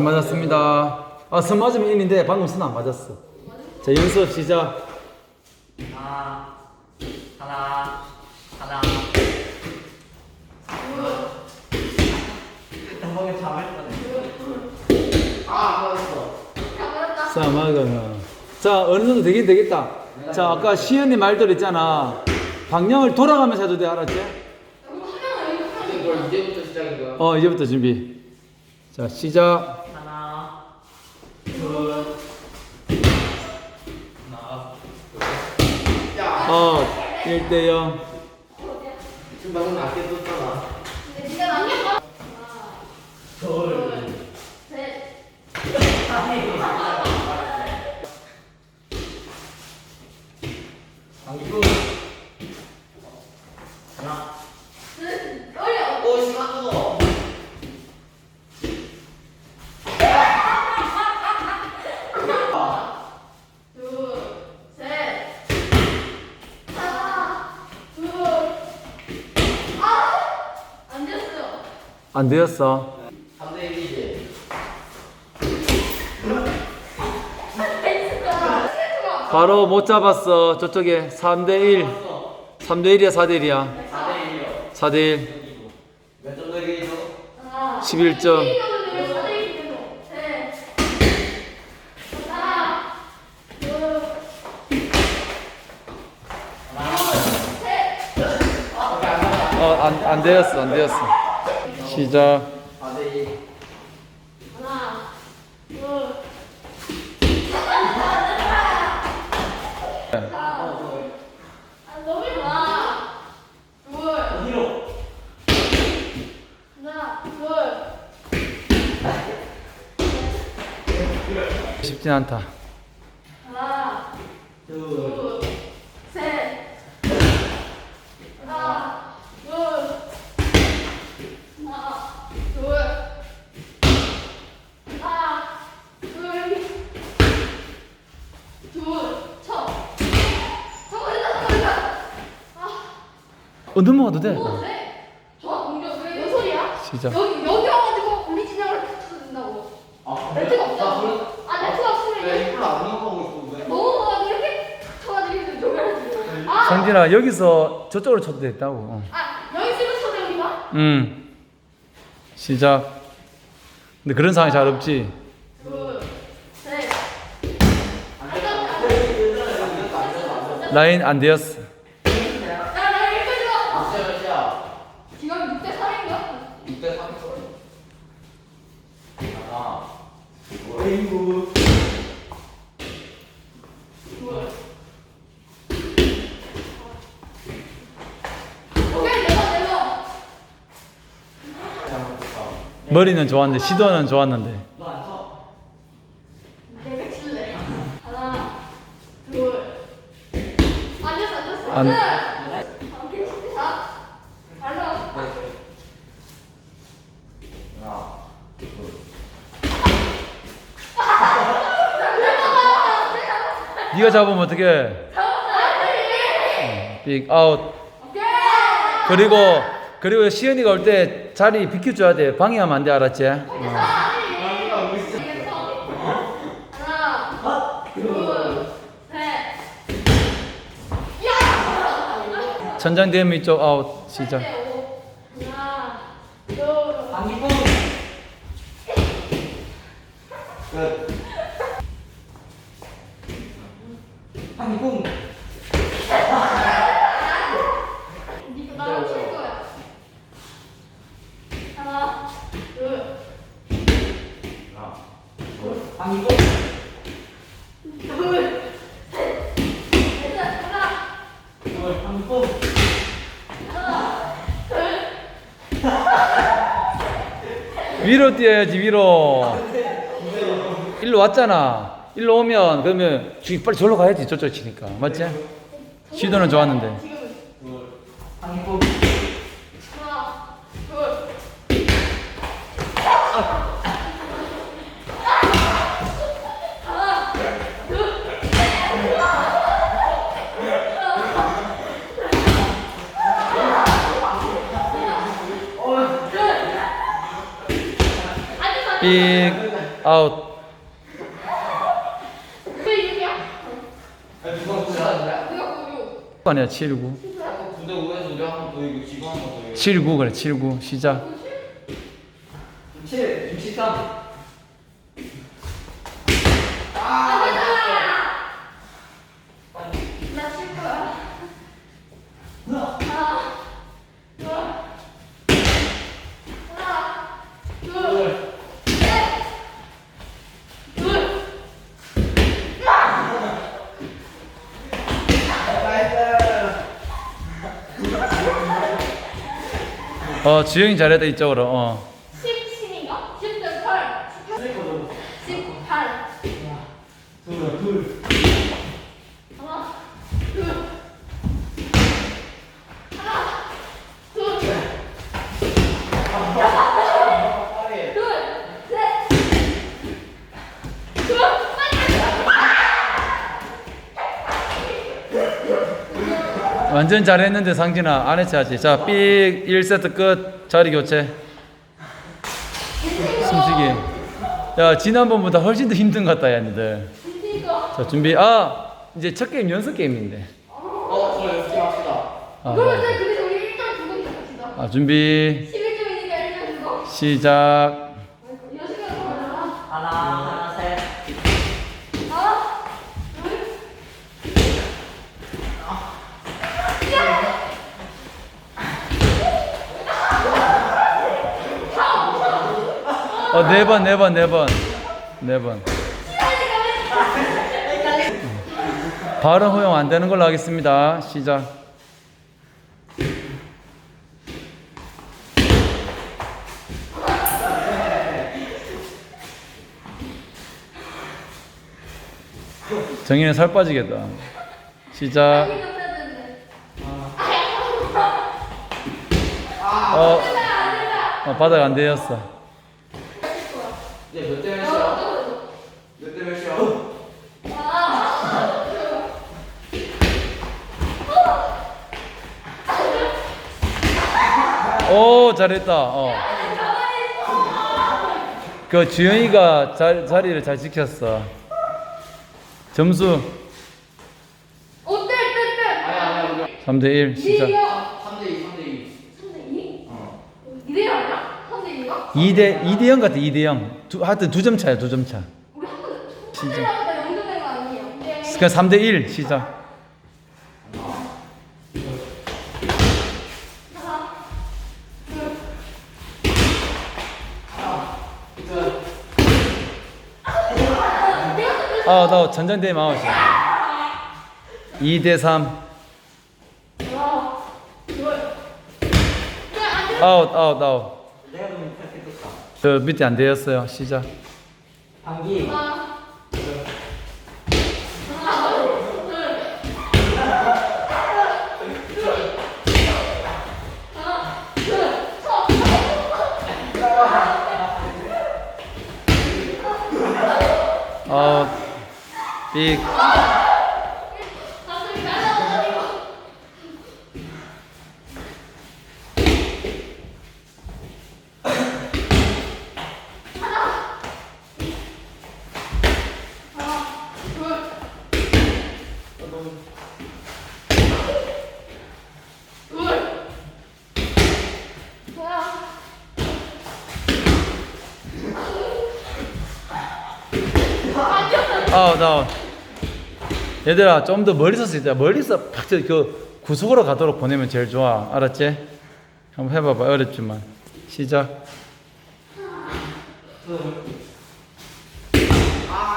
안, 안 맞았습니다. 아, 선 맞으면 인인데 방금 선 안 맞았어. 자, 연습 시작. 하나, 하나, 하나. 뻔해. 아, 맞았어. 자, 막으면. 자, 어느 정도 되긴 되겠다. 자, 아까 시연이 말대로 있잖아. 방향을 돌아가면서 해도 돼, 알았지? 이걸 이제부터 시작인 거야? 어, 이제부터 준비. 자, 시작. 하나, 둘, 하나, 어, 1대 0. 지금 방금 낮게 떴잖아. 방금 하나. 오, 시간 끄어. 안 되었어. 3대 1이지. 바로 못 잡았어. 저쪽에 3대 1. 3대 1이야, 4대 1이야. 4대 1이요. 4대 1. 몇점 해줘? 11점. 어, 안, 안 되었어, 안 되었어. 시작. 4대 1. 어디로? 쉽진 않다. 어, 넘어가도 돼. 네. 시작. 여기 여기 와가지고 우리 진영을 탁 된다고. 아, 네트가 나 없잖아. 그래? 아 네트가 없으면 나 이렇게 이걸 안 넘어가고 있었는데. 넘어가가지고 이렇게 탁 쳐가지고 조절해주고. 아, 성진아, 여기서 저쪽으로 쳐도 됐다고. 어. 아 여기 지금 쳐도 여기가. 음. 시작. 근데 그런 상황이 잘 없지. 둘, 셋. 라인 안 되었어. 야나 여기까지 와. 몇이야, 몇이야? 지금 6대 3인가? 6대 3. 하나. 내가. 머리는 좋았는데, 시도는 좋았는데. 칠래. 하나, 둘. 앉았어 앉았어. 안- 앉아. 오케이 자. 발로. 하나. 둘. 네가 잡으면 어떡해? 빅 아웃. 그리고 그리고 시연이가 올 때 자리 비켜줘야 돼. 방해하면 안 돼, 알았지? 어. 천장 대면 이쪽 아웃. 시작. 둘. 방기뽕. 끝. 방기뽕. 니가 나랑 칠 거야. 하나, 둘, 하나. 둘. 방기뽕. 둘, 셋. 넷, 하나, 둘. 방기뽕. 위로 뛰어야지 위로. 일로 왔잖아. 일로 오면 그러면 주기 빨리 절로 가야지 저쪽 치니까 맞지? 시도는 좋았는데. 삑 아웃 왜 6이야? 아, 누가 9? 아니야 79 군대 오해서 우리 한번 더 이거 지금 한번 더 이거 79 그래 79 시작. 7 63 나칠 거야. 하나, 둘, 하나, 둘, 셋, 둘. 어 주영이 잘했다 이쪽으로. 어 17인가? 18. 18. 둘둘 하나, 둘. 하나, 둘. 둘, 셋. 둘, 완전 잘했는데 상진아 안 했지 자삑 1세트 끝 자리 교체 숨쉬기 야 지난번보다 훨씬 더 힘든 것 같다 얘네들. 자 준비 아 이제 첫 게임 연습 게임인데 어저 연습 합시다 아, 그러면 돼. 그래서 우리 1점 두고 시작합시다. 아 준비 11점이니까 1점 두고. 시작 여시간 더 하나. 하나 하나 셋 하나, 둘. 어 네 번 네 번 네 번. 네 번. 발음 허용 안 되는 걸로 하겠습니다. 시작. 정인이 살 빠지겠다. 시작. 어, 어 바닥 안 되었어 이제 몇 대 몇이야? 어, 몇대 몇이야? 아. 오 잘했다 어. 그 주영이가 자, 자리를 잘 지켰어 점수 아니 아니 우리 3대1 시작 2요. 3대 2 3대 2 3대 2? 어 2대 0 아니야? 3대 2가? 2대 2대 0 같아 2대 0 두, 하여튼 두 점 차야 두 점 차. 우리 한 번, 진짜. 진짜. 나보다 0점 된거 아니에요? 네. 그러니까 3대 1 시작. 아웃 아웃 전장대임 아웃이야 2대 3 하나, 둘. 아웃 아웃 아웃 저 밑에 안 되었어요. 시작. 방기 하나, 아웃 빅 가슴이 날아오고. 하나, 둘. 둘. 뭐야? 아웃 아웃 얘들아 좀 더 멀리서 쓰자 멀리서 팍그 구석으로 가도록 보내면 제일 좋아. 알았지? 한번 해봐봐. 어렵지만. 시작.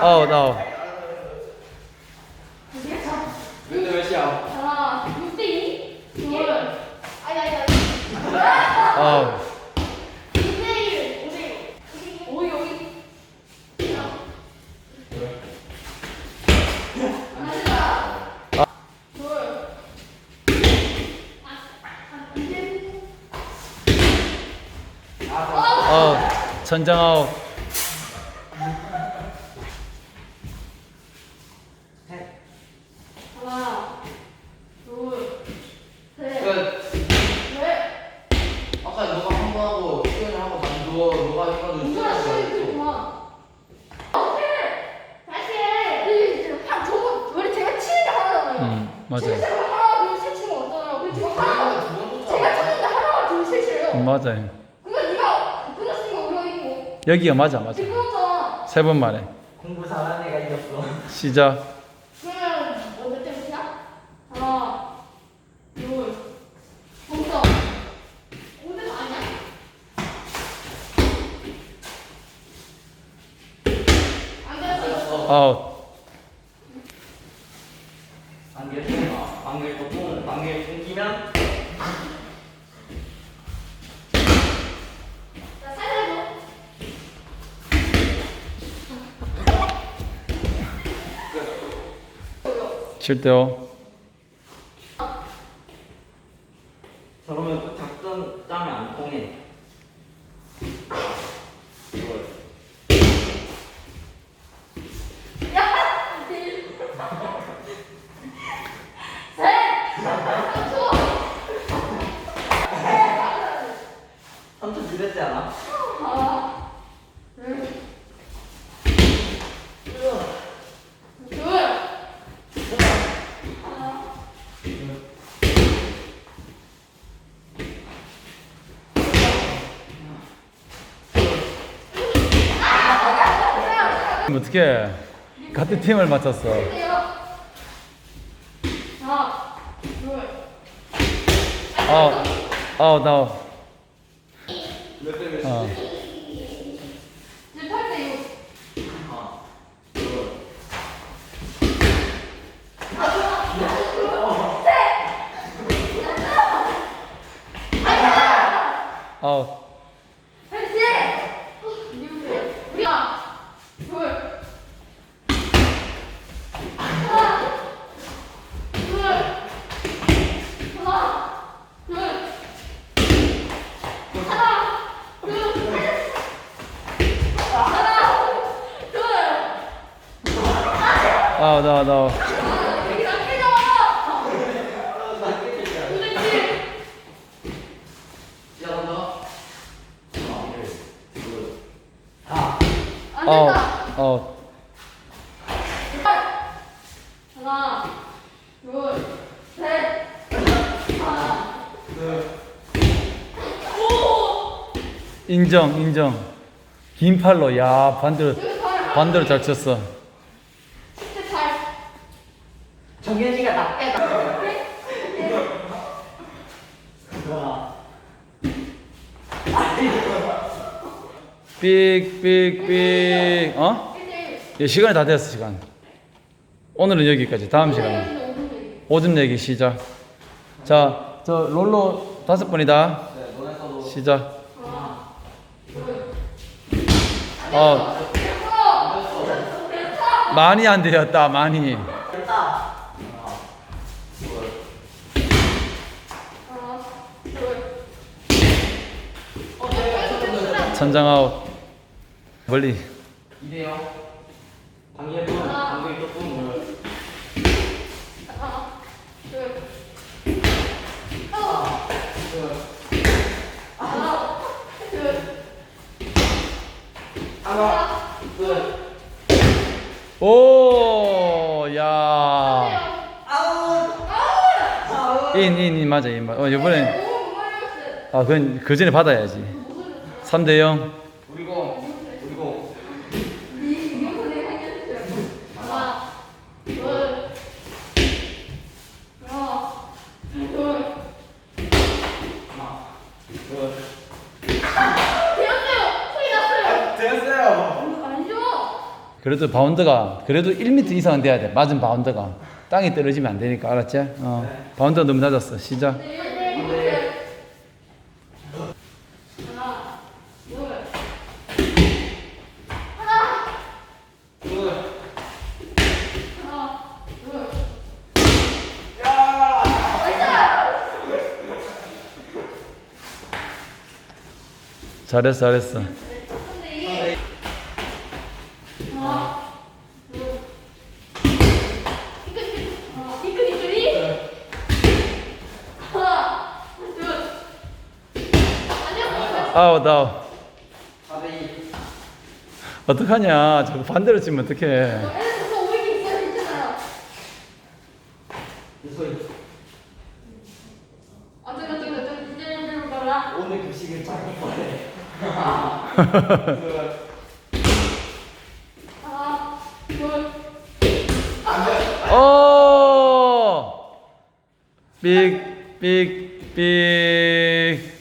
아웃 아웃 몇대 몇이야? 하나, 6대 2? 둘. 아니, 아니, 아니. 아웃 6대 1. 5대 1. 5, 여기. 하나, 둘. 아웃 천장 아웃 하나, 둘, 셋, 끝 넷. 아까 너가 한 번 하고 수현이 한번 안 줘. 너가 해가지고 누가 수현이가 시간이 했어. 맞아요. 근데 네가 끊었으니까 우리가 이기고. 여기가 맞아, 맞아. 지금 끊었잖아. 세번 말해. 공부 잘하는 애가 이겼어. 시작. 그러면 너몇 점이야? 하나, 둘, 동점. 오늘 아니야? 안 그랬어. 아웃. 방귀를 끼면 방귀를 또 뿜, 방귀를 뿜기면 자, 살살 줘. 7대 5. 저러면 또 작전 짜면 안 통해. 이걸. 야! 셋! 줘! 삼촌 지렸지 않아? 하나, 둘, 둘, 하나, 어떻게 같은 팀을 맞췄어? 하나, 둘, 아웃. 아웃? 어. 이제 8대 6. 하나, 둘. 아웃. 그렇지! 우리가 둘, 하나, 둘, 하나, 둘, 하나, 둘, 하나, 둘. 깨져! 그렇지! 시작한다. 하나, 둘, 셋, 하나, 오! 인정, 인정. 긴 팔로, 야, 반대로, 반대로 잘 쳤어. 10대 8. 정현이가 나 빼다. 좋아. 삑, 삑, 삑. 어? 1대1. 예, 시간이 다 됐어, 시간. 오늘은 여기까지. 다음 시간에. 오줌 내기 시작. 자, 저 롤로 다섯 번이다. 시작. 어, 많이 안 되었다, 많이. 됐다. 천장 아웃. 멀리. 이래요. 방귀를 뿜, 방귀를 또 뿜. 하나, 둘. 오, 야. 인, 인, 인, 맞아, 인, 맞아. 어, 이번엔, 아, 그건 그 전에 받아야지. 3대 0. 우리고, 우리고. 하나, 둘. 되었어요. 그래도 바운드가, 그래도 1m 이상은 돼야 돼. 맞은 바운드가. 땅에 떨어지면 안 되니까, 알았지? 어. 바운드가 너무 낮았어. 시작. 잘했어, 잘했어. 아웃, 아웃. 4대2. 어떡하냐. 자꾸 반대로 치면 어떡해. 이 소리. 어쩌고 저쩌고 저쩌고 저쩌고 오늘 급식은 하나, 둘, 어!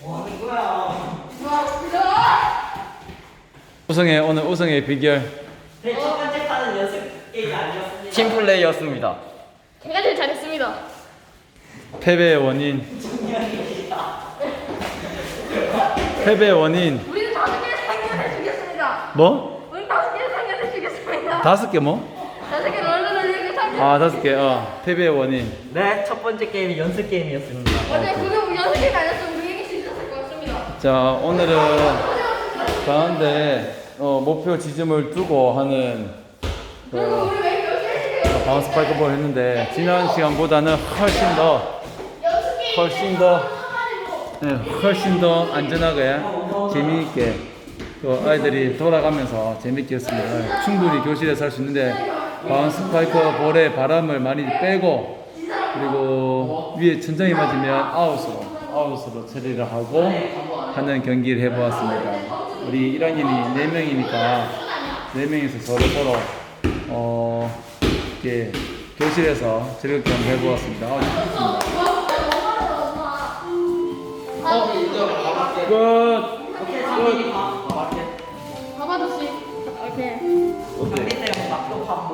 뭐 거야? 와, 들어. 우승의, 오늘 우승의 비결. 네, 첫 번째 판은 연습 게임이 아니었습니다. 팀플레이였습니다. 제가 제일 잘했습니다. 패배의 원인. 패배의 원인. 우리는 다섯 개를 상견해 주겠습니다. 뭐? 다섯 개를 상견해 주겠습니다. 다섯 개 뭐? 다섯 얼른 올리게 상견. 아, 다섯 개. 어. 패배의 원인. 네, 첫 번째 게임이 연습 게임이었습니다. 어제 그거 연습 게임 아니었으면 우리 이길 수 있었을 것 같습니다. 자, 오늘은 가운데 어, 목표 지점을 두고 하는 그리고 그 우리 왜 열심히 해요? 바운스 파이크볼 했는데 지난 시간보다는 훨씬 더. 훨씬 더 네, 훨씬 더 안전하게 재미있게 또 아이들이 돌아가면서 재밌게 했습니다. 충분히 교실에서 할 수 있는데 바운스 파이크 볼에 바람을 많이 빼고 그리고 위에 천장이 맞으면 아웃으로 아웃으로 처리를 하고 하는 경기를 해보았습니다. 우리 1학년이 4명이니까 4명이서 서로 서로 어 이렇게 교실에서 즐겁게 한번 해보았습니다. 아, 좋습니다. 끝. 오 케이, 상민이 봐. 봐봐. 봐봐, 씨. 오케이. 상민 때문에 막도 밥